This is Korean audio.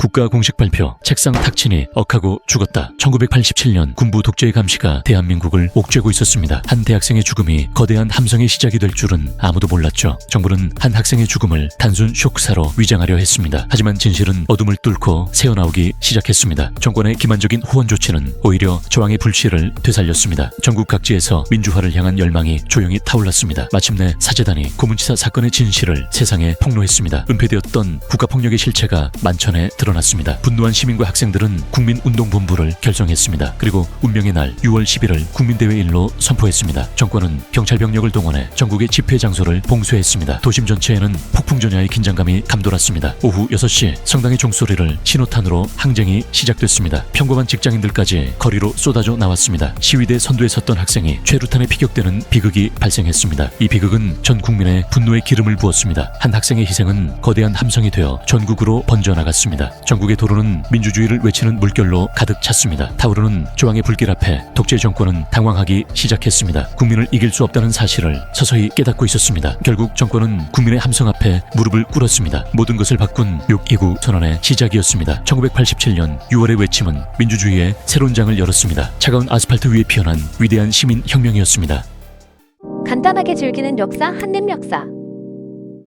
국가 공식 발표 책상 탁친이 억하고 죽었다. 1987년 군부 독재의 감시가 대한민국을 옥죄고 있었습니다. 한 대학생의 죽음이 거대한 함성의 시작이 될 줄은 아무도 몰랐죠. 정부는 한 학생의 죽음을 단순 쇼크사로 위장하려 했습니다. 하지만 진실은 어둠을 뚫고 새어나오기 시작했습니다. 정권의 기만적인 후원 조치는 오히려 저항의 불씨를 되살렸습니다. 전국 각지에서 민주화를 향한 열망이 조용히 타올랐습니다. 마침내 사재단이 고문치사 사건의 진실을 세상에 폭로했습니다. 은폐되었던 국가폭력의 실체가 만천에 드러 났습니다. 분노한 시민과 학생들은 국민운동본부를 결성했습니다. 그리고 운명의 날 6월 11일 국민대회일로 선포했습니다. 정권은 경찰 병력을 동원해 전국의 집회 장소를 봉쇄했습니다. 도심 전체에는 폭풍전야의 긴장감이 감돌았습니다. 오후 6시 성당의 종소리를 신호탄으로 항쟁이 시작됐습니다. 평범한 직장인들까지 거리로 쏟아져 나왔습니다. 시위대 선두에 섰던 학생이 최루탄에 피격되는 비극이 발생했습니다. 이 비극은 전 국민의 분노의 기름을 부었습니다. 한 학생의 희생은 거대한 함성이 되어 전국으로 번져나갔습니다. 전국의 도로는 민주주의를 외치는 물결로 가득 찼습니다. 타오르는 저항의 불길 앞에 독재 정권은 당황하기 시작했습니다. 국민을 이길 수 없다는 사실을 서서히 깨닫고 있었습니다. 결국 정권은 국민의 함성 앞에 무릎을 꿇었습니다. 모든 것을 바꾼 6.29 선언의 시작이었습니다. 1987년 6월의 외침은 민주주의의 새로운 장을 열었습니다. 차가운 아스팔트 위에 피어난 위대한 시민 혁명이었습니다. 간단하게 즐기는 역사 한림 역사